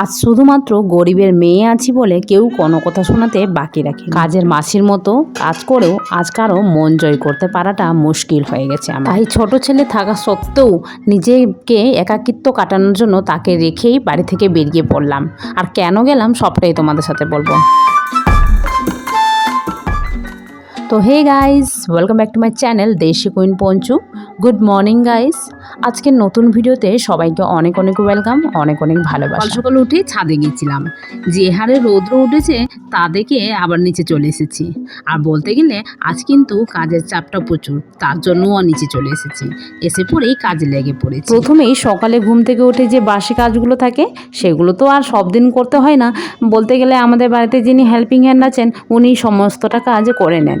আজ শুধুমাত্র গরিবের মেয়ে আছি বলে কেউ কোনো কথা শোনাতে বাকি রাখে কাজের মাসির মতো কাজ করেও আজ কারও মন জয় করতে পারাটা মুশকিল হয়ে গেছে আমার। তাই ছোট ছেলে থাকা সত্ত্বেও নিজেকে একাকিত্ব কাটানোর জন্য তাকে রেখেই বাড়ি থেকে বেরিয়ে পড়লাম। আর কেন গেলাম সবটাই তোমাদের সাথে বলব। তো hey guys welcome back to my channel Desi queen Panchu good morning guys আজকের নতুন ভিডিওতে সবাইকে অনেক অনেক ওয়েলকাম অনেক অনেক ভালোবাসা। সকাল সকাল উঠে ছাদে গেছিলাম। যে হারে রৌদ্র উঠেছে তা দেখে আবার নিচে চলে এসেছি। আর বলতে গেলে আজ কিন্তু কাজের চাপটা প্রচুর তার জন্যও নিচে চলে এসেছি। এসে পরেই কাজে লেগে পড়েছি। প্রথমেই সকালে ঘুম থেকে উঠে যে বাসি কাজগুলো থাকে সেগুলো তো আর সব দিন করতে হয় না। বলতে গেলে আমাদের বাড়িতে যিনি হেল্পিং হ্যান্ড আছেন উনি সমস্তটা কাজ করে নেন।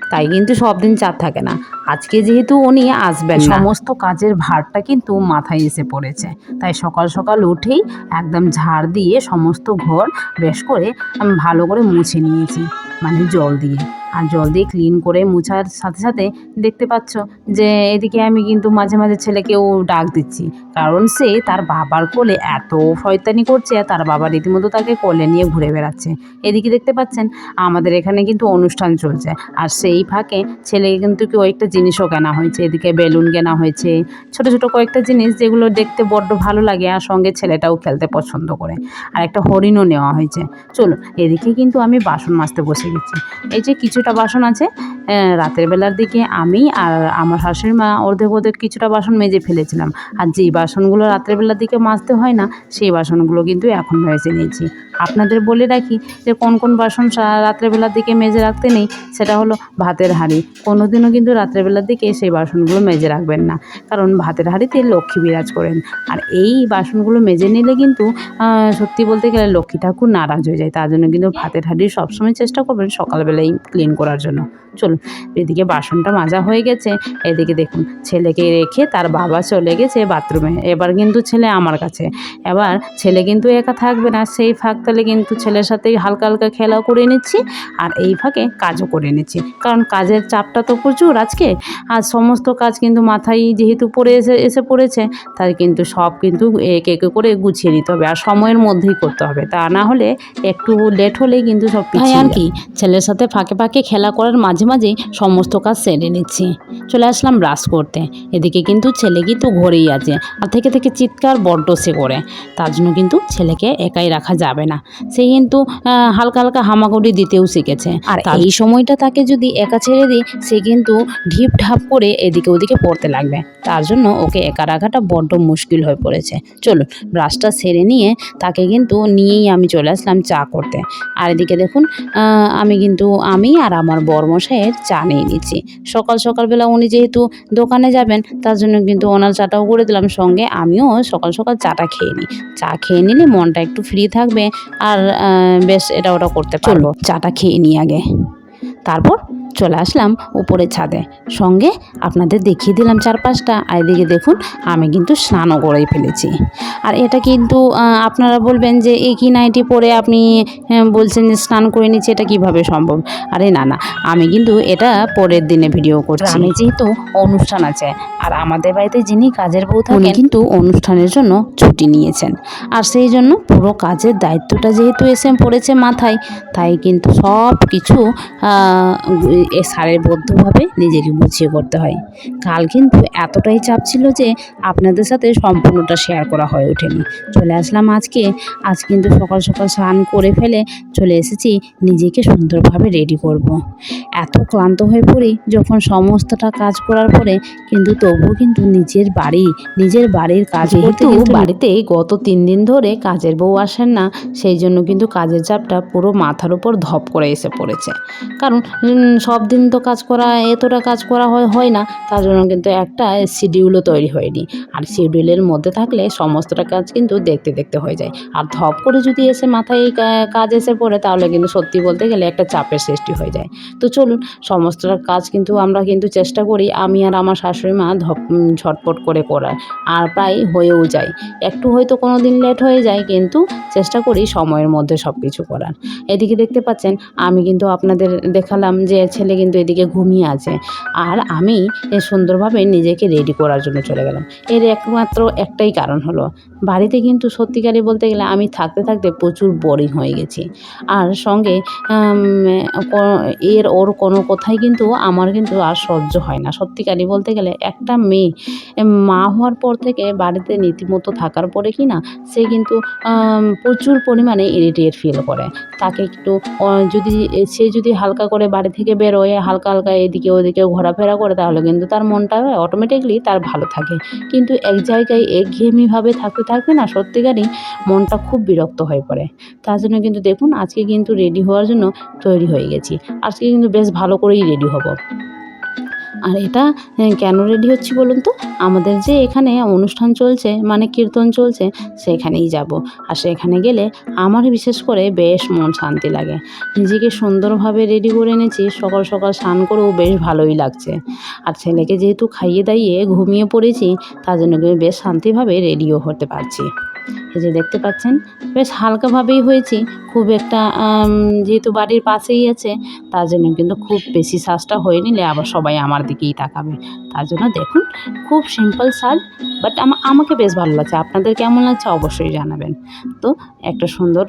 তাই কিন্তু সব দিন চাপ থাকে না। আজকে যেহেতু উনি আসবেন সমস্ত কাজের ভারটা কিন্তু মাথায় এসে পড়েছে। তাই সকাল সকাল উঠেই একদম ঝাড় দিয়ে সমস্ত ঘর বেশ করে ভালো করে মুছে নিয়েছি মানে জল দিয়ে। আর জল দিয়ে ক্লিন করে মুছার সাথে সাথে দেখতে পাচ্ছ যে এদিকে আমি কিন্তু মাঝে মাঝে ছেলেকেও ডাক দিচ্ছি। কারণ সে তার বাবার কোলে এত শয়তানি করছে, তার বাবা রীতিমতো তাকে কোলে নিয়ে ঘুরে বেড়াচ্ছে। এদিকে দেখতে পাচ্ছেন, আমাদের এখানে কিন্তু অনুষ্ঠান চলছে। আর সেই ফাঁকে ছেলেকে কিন্তু কয়েকটা জিনিসও কেনা হয়েছে, এদিকে বেলুন কেনা হয়েছে, ছোট ছোট কয়েকটা জিনিস যেগুলো দেখতে বড্ড ভালো লাগে আর সঙ্গে ছেলেটাও খেলতে পছন্দ করে। আর একটা হরিণও নেওয়া হয়েছে। চলুন, এদিকে কিন্তু আমি বাসন মাজতে বসে গেছি। এই যে কিছুটা বাসন আছে রাতের বেলার দিকে আমি আর আমার শাশুড়ি মা অর্ধেক অর্ধেক কিছুটা বাসন মেজে ফেলেছিলাম। আর যেই বাসনগুলো রাতের বেলার দিকে মাজতে হয় না, সেই বাসনগুলো কিন্তু এখন মেজে নিয়েছি। আপনাদের বলে রাখি যে কোন কোন বাসন রাত্রেবেলার দিকে মেজে রাখতে নেই, সেটা হলো ভাতের হাঁড়ি। কোনো দিনও কিন্তু রাত্রেবেলার দিকে সেই বাসনগুলো মেজে রাখবেন না, কারণ ভাতের হাঁড়িতে লক্ষ্মী বিরাজ করেন। আর এই বাসনগুলো মেজে নিলে কিন্তু সত্যি বলতে গেলে লক্ষ্মী ঠাকুর নারাজ হয়ে যায়। তার জন্য কিন্তু ভাতের হাঁড়ি সবসময় চেষ্টা করবেন সকালবেলায় ক্লিন করার জন্য। চলুন, এদিকে বাসনটা মাজা হয়ে গেছে। এদিকে দেখুন, ছেলেকে রেখে তার বাবা চলে গেছে বাথরুমে। এবার কিন্তু ছেলে আমার কাছে। এবার ছেলে কিন্তু একা থাকবে না, সেই ফাঁক তালে কিন্তু ছেলের সাথে হালকা হালকা খেলাও করে নিচ্ছি আর এই ফাঁকে কাজও করে নিচ্ছি। কারণ কাজের চাপটা তো প্রচুর আজকে। আর সমস্ত কাজ কিন্তু মাথায় যেহেতু পড়ে এসে এসে পড়েছে তাই কিন্তু সব কিন্তু এক এক করে গুছিয়ে নিতে হবে আর সময়ের মধ্যেই করতে হবে। তা না হলে একটু লেট হলেই কিন্তু সব পিছিয়ে আর কি ছেলের সাথে ফাঁকে ফাঁকে খেলা করার মাঝে মাঝেই সমস্ত কাজ সেরে নিচ্ছি। চলে আসলাম ব্রাশ করতে। এদিকে কিন্তু ছেলে কিন্তু ঘরেই আছে। আর থেকে থেকে চিৎকার বড্ড সে করে। তার জন্য কিন্তু ছেলেকে একাই রাখা যাবে না। সে কিন্তু হালকা হালকা হামাগুড়ি দিতেও শিখেছে। আর এই সময়টা তাকে যদি একা ছেড়ে দিই সে কিন্তু ঢিপ ঢাপ করে এদিকে ওদিকে পড়তে লাগবে। তার জন্য ওকে একা রাখাটা বড্ড মুশকিল হয়ে পড়েছে। চলুন ব্রাশটা সেরে নিয়ে তাকে কিন্তু নিয়েই আমি চলে আসলাম চা করতে। আর এদিকে দেখুন আমি কিন্তু আমি আর আমার বরমশাইয়ের চা নিয়ে নিচ্ছি। সকাল সকালবেলা উনি যেহেতু দোকানে যাবেন তার জন্য কিন্তু ওনার চাটাও করে দিলাম। সঙ্গে আমিও সকাল সকাল চাটা খেয়ে নিই। চা খেয়ে নিলে মনটা একটু ফ্রি থাকবে আর বেশ এটা ওটা করতে পারব। চাটা খেয়ে নিই আগে। তারপর চলে আসলাম উপরে ছাদে। সঙ্গে আপনাদের দেখিয়ে দিলাম চারপাশটা। আর এদিকে দেখুন আমি কিন্তু স্নানও করেই ফেলেছি। আর এটা কিন্তু আপনারা বলবেন যে এই কি নাইটি পরে আপনি বলছেন যে স্নান করে নিচ্ছি এটা কীভাবে সম্ভব? আরে না না আমি কিন্তু এটা পরের দিনে ভিডিও করছি। আমি যেহেতু অনুষ্ঠান আছে আর আমাদের বাড়িতে যিনি কাজের বউ থাকেন কিন্তু অনুষ্ঠানের জন্য ছুটি নিয়েছেন। আর সেই জন্য পুরো কাজের দায়িত্বটা যেহেতু এসে পড়েছে মাথায় তাই কিন্তু সব কিছু সারেবদ্ধভাবে নিজেকে গুছিয়ে করতে হয়। কাল কিন্তু এতটাই চাপ ছিল যে আপনাদের সাথে সম্পূর্ণটা শেয়ার করা হয়ে ওঠেনি। চলে আসলাম আজকে। আজ কিন্তু সকাল সকাল স্নান করে ফেলে চলে এসেছি। নিজেকে সুন্দরভাবে রেডি করব। এত ক্লান্ত হয়ে পড়ি যখন সমস্তটা কাজ করার পরে কিন্তু তবুও কিন্তু নিজের বাড়ি নিজের বাড়ির কাজ করতে বাড়িতে গত তিন দিন ধরে কাজের বউ আসেন না সেই জন্য কিন্তু কাজের চাপটা পুরো মাথার উপর ধপ করে এসে পড়েছে। কারণ সব দিন তো কাজ করা, এতটা কাজ করা হয় না। তার জন্য কিন্তু একটা শিডিউলও তৈরি হয়নি। আর শিডিউলের মধ্যে থাকলে সমস্তটা কাজ কিন্তু দেখতে দেখতে হয়ে যায়। আর ধপ করে যদি এসে মাথায় কাজ এসে পড়ে, তাহলে কিন্তু সত্যি বলতে গেলে একটা চাপের সৃষ্টি হয়ে যায়। তো চলুন, সমস্তটা কাজ কিন্তু আমরা কিন্তু চেষ্টা করি, আমি আর আমার শাশুড়ি মা ধপ ঝটপট করে করার। আর প্রায় হয়েও যায়। একটু হয়তো কোনো দিন লেট হয়ে যায়, কিন্তু চেষ্টা করি সময়ের মধ্যে সব কিছু করার। এদিকে দেখতে পাচ্ছেন, আমি কিন্তু আপনাদের দেখালাম যে ছেলে কিন্তু এদিকে ঘুমিয়ে আছে। আর আমি সুন্দরভাবে নিজেকে রেডি করার জন্য চলে গেলাম। এর একমাত্র একটাই কারণ হলো, বাড়িতে কিন্তু সত্যিকারই বলতে গেলে আমি থাকতে থাকতে প্রচুর বোরিং হয়ে গেছি। আর সঙ্গে এর ওর কোনো কথাই কিন্তু আমার কিন্তু আর সহ্য হয় না। সত্যিকারই বলতে গেলে একটা মেয়ে মা হওয়ার পর থেকে বাড়িতে নীতিমতো থাকার পরে কি না, সে কিন্তু প্রচুর পরিমাণে ইরিটেট ফিল করে। তাকে একটু যদি, সে যদি হালকা করে বাড়ি থেকে বেরোয় হালকা হালকা এদিকে ওদিকে ঘোরাফেরা করে, তাহলে কিন্তু তার মনটা অটোমেটিকলি তার ভালো থাকে। কিন্তু এক জায়গায় একঘেয়েমিভাবে থাকতে থাকতে না সত্যিকারই মনটা খুব বিরক্ত হয়ে পড়ে। তার জন্য কিন্তু দেখুন, আজকে কিন্তু রেডি হওয়ার জন্য তৈরি হয়ে গেছি। আজকে কিন্তু বেশ ভালো করেই রেডি হব। আর এটা কেন রেডি হচ্ছি বলুন তো? আমাদের যে এখানে অনুষ্ঠান চলছে মানে কীর্তন চলছে, সেখানেই যাব। আর সেখানে গেলে আমার বিশেষ করে বেশ মন শান্তি লাগে। নিজেকে সুন্দরভাবে রেডি করে এনেছি, সকাল সকাল স্নান করেও বেশ ভালোই লাগছে। আর ছেলেকে যেহেতু খাইয়ে দাইয়ে ঘুমিয়ে পড়েছি, তার জন্য বেশ শান্তিভাবে রেডিও হতে পারছি। এই যে দেখতে পাচ্ছেন, বেশ হালকাভাবেই হয়েছি। খুব একটা যেহেতু বাড়ির পাশেই আছে, তার জন্য কিন্তু খুব বেশি সাজটা হয়ে নিলে আবার সবাই আমার দিকেই তাকাবে। তার জন্য দেখুন, খুব সিম্পল সাজ বাট আমাকে বেশ ভালো লাগছে। আপনাদের কেমন লাগছে অবশ্যই জানাবেন। তো একটা সুন্দর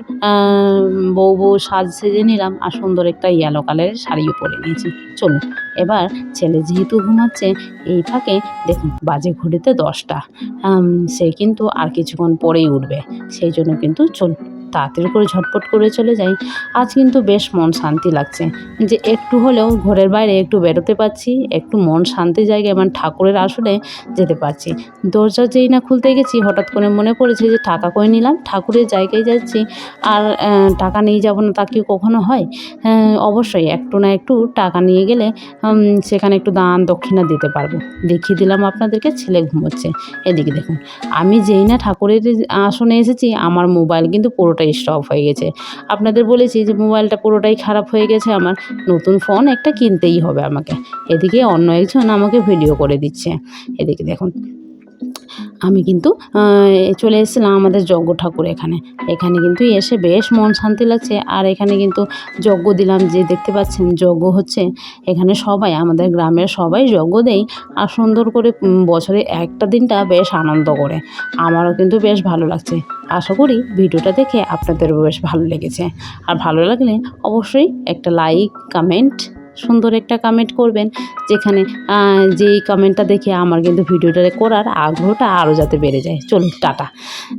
বউ বউ সাজ সেজে নিলাম আর সুন্দর একটা ইয়েলো কালারের শাড়িও পরে নিয়েছি। চলুন। এবার ছেলে যেহেতু ঘুমাচ্ছে, এই ফাঁকে দেখুন, বাজে ঘড়িতে দশটা। সে কিন্তু আর কিছুক্ষণ পরেই উঠবে। সেই জন্য কিন্তু চল তাড়াতাড়ি করে ঝটপট করে চলে যাই। আজ কিন্তু বেশ মন শান্তি লাগছে। যে একটু হলেও ঘরের বাইরে একটু বেরোতে পারছি একটু মন শান্তি জায়গায় মানে ঠাকুরের আসলে যেতে পারছি। দরজা যেই না খুলতে গেছি হঠাৎ করে মনে পড়েছে যে টাকা করে নিলাম ঠাকুরের জায়গায় যাচ্ছি। আর টাকা নিয়ে যাব না তা কি কখনো হয়? হ্যাঁ, অবশ্যই একটু না একটু টাকা নিয়ে গেলে সেখানে একটু দান দক্ষিণা দিতে পারব। দেখিয়ে দিলাম আপনাদেরকে ছেলে ঘুমোচ্ছে। এদিকে দেখুন আমি যেই না ঠাকুরের আসনে এসেছি আমার মোবাইল কিন্তু পুরোটাই স্টপ হয়ে গেছে। আপনাদের বলেছি যে মোবাইলটা পুরোটাই খারাপ হয়ে গেছে, আমার নতুন ফোন একটা কিনতেই হবে আমাকে। এদিকে অন্য একজন আমাকে ভিডিও করে দিচ্ছে। এদিকে দেখুন আমি কিন্তু চলে এসেছিলাম আমাদের যজ্ঞ ঠাকুর এখানে। এখানে কিন্তু এসে বেশ মন শান্তি লাগছে। আর এখানে কিন্তু যজ্ঞ দিলাম যে দেখতে পাচ্ছেন, যজ্ঞ হচ্ছে এখানে সবাই, আমাদের গ্রামের সবাই যজ্ঞ দেয় আর সুন্দর করে বছরে একটা দিনটা বেশ আনন্দ করে। আমারও কিন্তু বেশ ভালো লাগছে। আশা করি ভিডিওটা দেখে আপনাদেরও বেশ ভালো লেগেছে। আর ভালো লাগলে অবশ্যই একটা লাইক, কমেন্ট সুন্দর একটা কমেন্ট করবেন, যেখানে যেই কমেন্টটা দেখে আমার কিন্তু ভিডিওটা করার আগ্রহটা আরও যাতে বেড়ে যায়। চলুন, টাটা।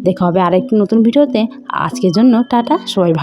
দেখা হবে আরেকটি নতুন ভিডিওতে। আজকের জন্য টাটা, সবাই